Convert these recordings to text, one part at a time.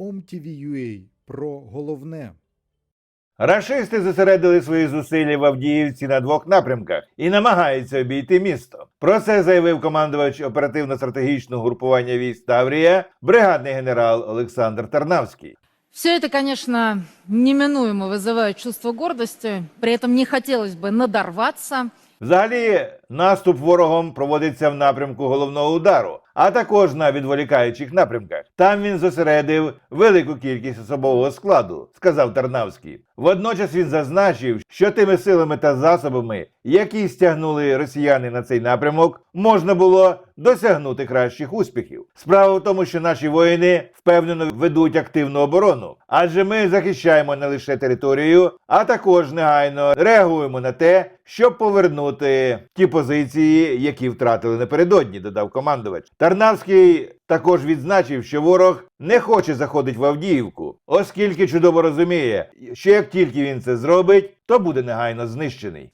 OMTV.ua про головне. Рашисти зосередили свої зусилля в Авдіївці на двох напрямках і намагаються обійти місто. Про це заявив командувач оперативно-стратегічного групування військ Таврія, бригадний генерал Олександр Тарнавський. Все это, конечно, неминуемо вызывает чувство гордости. При этом не хотелось бы надорваться. Взагалі, наступ ворогом проводиться в напрямку головного удару, а також на відволікаючих напрямках. Там він зосередив велику кількість особового складу, сказав Тарнавський. Водночас він зазначив, що тими силами та засобами, які стягнули росіяни на цей напрямок, можна було досягнути кращих успіхів. Справа в тому, що наші воїни впевнено ведуть активну оборону, адже ми захищаємо не лише територію, а також негайно реагуємо на те, щоб повернути ті позиції, які втратили напередодні, додав командувач. Тарнавський також відзначив, що ворог не хоче заходити в Авдіївку, оскільки чудово розуміє, що як тільки він це зробить, то буде негайно знищений.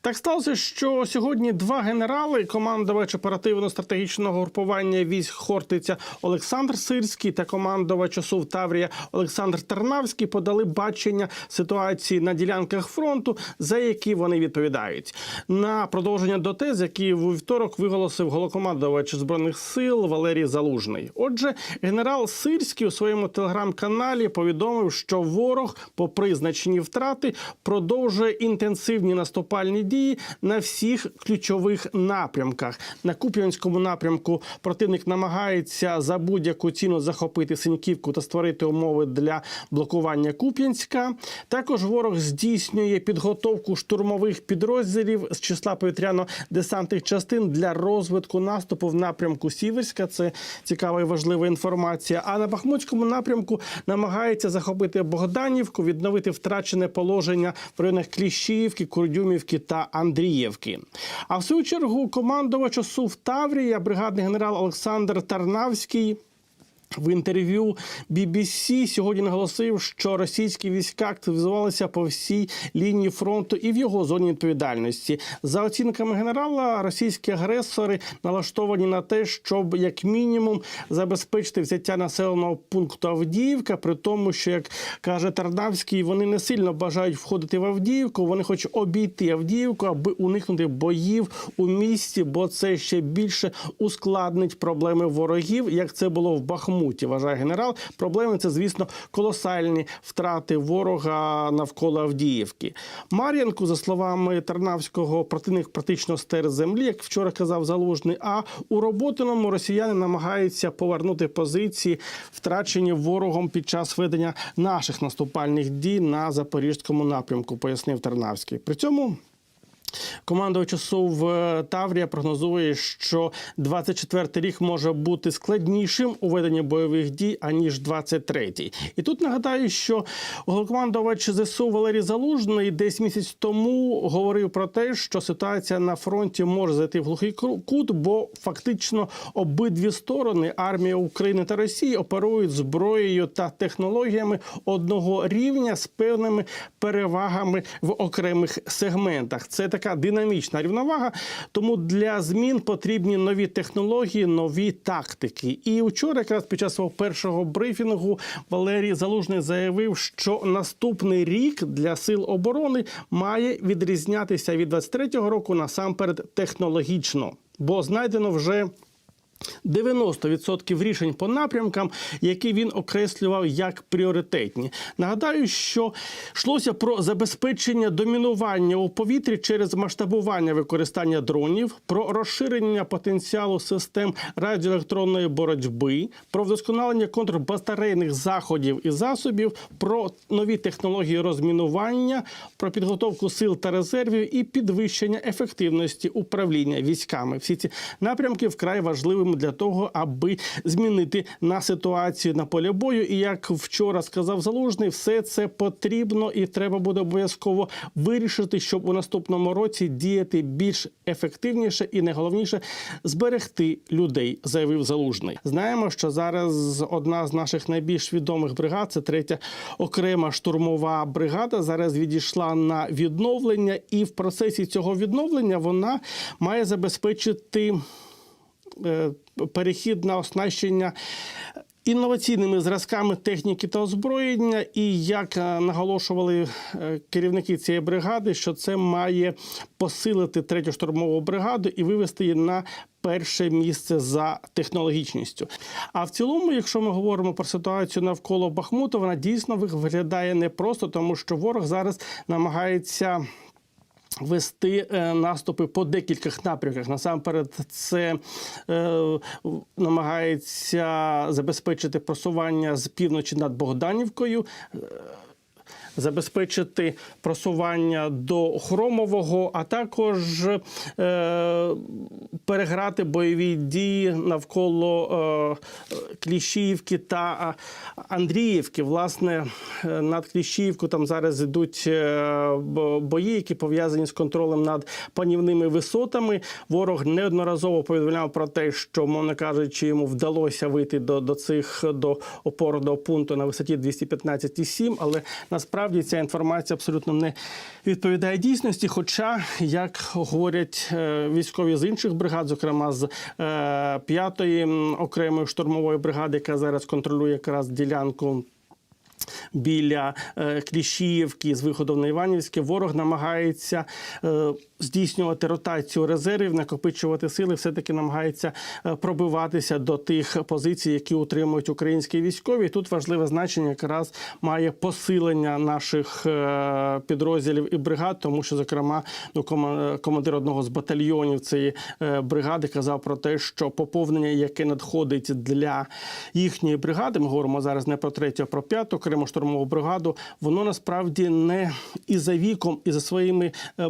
Так сталося, що сьогодні два генерали, командувач оперативно-стратегічного групування військ Хортиця Олександр Сирський та командувач ОСУВ Таврія Олександр Тарнавський подали бачення ситуації на ділянках фронту, за які вони відповідають. На продовження до тез, які у вівторок виголосив голокомандувач збройних сил Валерій Залужний. Отже, генерал Сирський у своєму телеграм-каналі повідомив, що ворог, попри значні втрати, продовжує інтенсивні наступальні дії на всіх ключових напрямках. На Куп'янському напрямку противник намагається за будь-яку ціну захопити Синьківку та створити умови для блокування Куп'янська. Також ворог здійснює підготовку штурмових підрозділів з числа повітряно-десантних частин для розвитку наступу в напрямку Сіверська. Це цікава і важлива інформація. А на Бахмутському напрямку намагається захопити Богданівку, відновити втрачене положення в районах Кліщіївки, Курдюмівки та Андріївки. А в свою чергу командувач ОСУВ Таврія, бригадний генерал Олександр Тарнавський. В інтерв'ю BBC сьогодні наголосив, що російські війська активізувалися по всій лінії фронту і в його зоні відповідальності. За оцінками генерала, російські агресори налаштовані на те, щоб як мінімум забезпечити взяття населеного пункту Авдіївка, при тому, що як каже Тарнавський, вони не сильно бажають входити в Авдіївку. Вони хочуть обійти Авдіївку, аби уникнути боїв у місті, бо це ще більше ускладнить проблеми ворогів, як це було в Бахмуті. Вважає генерал. Проблеми це, звісно, колосальні втрати ворога навколо Авдіївки. Мар'янку, за словами Тарнавського, противник практично стер землі, як вчора казав Залужний. А у роботиному росіяни намагаються повернути позиції, втрачені ворогом під час ведення наших наступальних дій на запорізькому напрямку, пояснив Тарнавський. При цьому. Командувач ОСУВ Таврія прогнозує, що 24-й рік може бути складнішим у веденні бойових дій аніж 23-й. І тут нагадаю, що головнокомандувач ЗСУ Валерій Залужний десь місяць тому говорив про те, що ситуація на фронті може зайти в глухий кут, бо фактично обидві сторони армія України та Росії оперують зброєю та технологіями одного рівня з певними перевагами в окремих сегментах. Це така динамічна рівновага. Тому для змін потрібні нові технології, нові тактики. І вчора, якраз під час свого першого брифінгу, Валерій Залужний заявив, що наступний рік для сил оборони має відрізнятися від 23-го року насамперед технологічно, бо знайдено вже. 90% рішень по напрямкам, які він окреслював як пріоритетні. Нагадаю, що йшлося про забезпечення домінування у повітрі через масштабування використання дронів, про розширення потенціалу систем радіоелектронної боротьби, про вдосконалення контрбатарейних заходів і засобів, про нові технології розмінування, про підготовку сил та резервів і підвищення ефективності управління військами. Всі ці напрямки вкрай важливими для того, аби змінити на ситуацію на полі бою. І як вчора сказав Залужний, все це потрібно і треба буде обов'язково вирішити, щоб у наступному році діяти більш ефективніше і найголовніше зберегти людей, заявив Залужний. Знаємо, що зараз одна з наших найбільш відомих бригад це третя окрема штурмова бригада. Зараз відійшла на відновлення, і в процесі цього відновлення вона має забезпечити. Е, Перехід на оснащення інноваційними зразками техніки та озброєння, і як е, наголошували е, керівники цієї бригади, що це має посилити третю штурмову бригаду і вивести її на перше місце за технологічністю. А в цілому, якщо ми говоримо про ситуацію навколо Бахмута, вона дійсно виглядає непросто, тому що ворог зараз намагається. Вести е, наступи по декількох напрямках. Насамперед, це е, намагається забезпечити просування з півночі над Богданівкою. е, Забезпечити просування до Хромового, а також е, переграти бойові дії навколо е, Кліщіївки та Андріївки. Власне, е, над Кліщіївку там зараз йдуть е, бої, які пов'язані з контролем над панівними висотами. Ворог неодноразово повідомляв про те, що, мовно кажучи, йому вдалося вийти до, до цих до опорного пункту на висоті 215,7, але насправді ця інформація абсолютно не відповідає дійсності. Хоча, як говорять військові з інших бригад, зокрема з е, 5-ї окремої штурмової бригади, яка зараз контролює якраз ділянку біля е, Кліщіївки з виходом на Іванівське, ворог намагається е, здійснювати ротацію резервів, накопичувати сили, все-таки намагається е, пробиватися до тих позицій, які утримують українські військові. І тут важливе значення якраз має посилення наших е, підрозділів і бригад, тому що, зокрема, ну, кома- командир одного з батальйонів цієї е, бригади казав про те, що поповнення, яке надходить для їхньої бригади, ми говоримо зараз не про третю, а про п'яту окрему штурмову бригаду, воно насправді не і за віком, і за своїми е,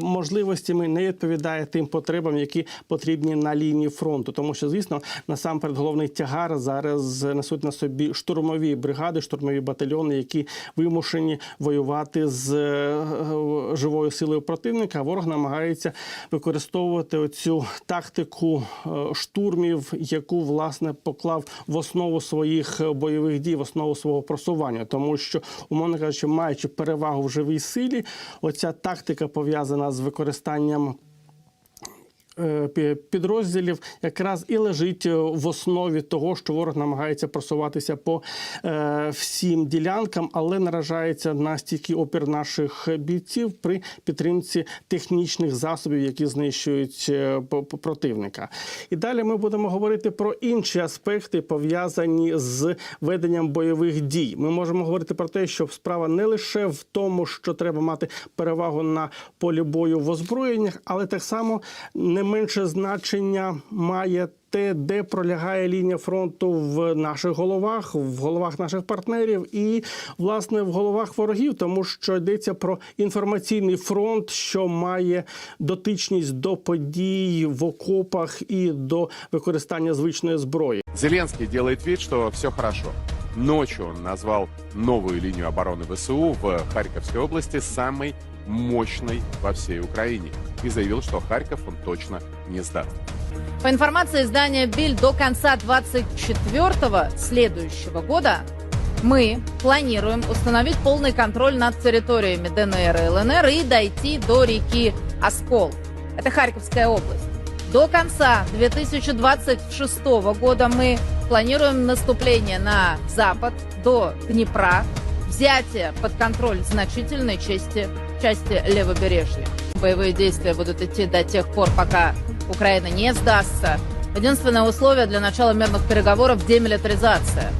можливостями не відповідає тим потребам, які потрібні на лінії фронту. Тому що, звісно, насамперед головний тягар зараз несуть на собі штурмові бригади, штурмові батальйони, які вимушені воювати з е, живою силою противника. Ворог намагається використовувати оцю тактику е, штурмів, яку власне поклав в основу своїх е, бойових дій, в основу свого просування, тому що, умовно кажучи, маючи перевагу в живій силі, оця тактика пов'язана з використанням. Е, пі- Підрозділів якраз і лежить е, в основі того, що ворог намагається просуватися по е, всім ділянкам, але наражається на стійкий опір наших бійців при підтримці технічних засобів, які знищують е, противника. І далі ми будемо говорити про інші аспекти, пов'язані з веденням бойових дій. Ми можемо говорити про те, що справа не лише в тому, що треба мати перевагу на полі бою в озброєннях, але так само не менше значення має. Те, де пролягає лінія фронту в наших головах, в головах наших партнерів і власне в головах ворогів, тому що йдеться про інформаційний фронт, що має дотичність до подій в окопах і до використання звичної зброї. Зеленский делает вид, что все хорошо. Ночью он назвал новую линию обороны ВСУ в Харьковской области самой мощной во всей Украине и заявил, что Харьков он точно не сдаст. По информации издания Биль, до конца 24 следующего года мы планируем установить полный контроль над территориями ДНР и ЛНР и дойти до реки Оскол. Это Харьковская область. До конца 2026 года мы планируем наступление на запад до Днепра, взятие под контроль значительной части, части левобережья. Боевые действия будут идти до тех пор, пока Украина не сдастся. Единственное условие для начала мирных переговоров – демилитаризация.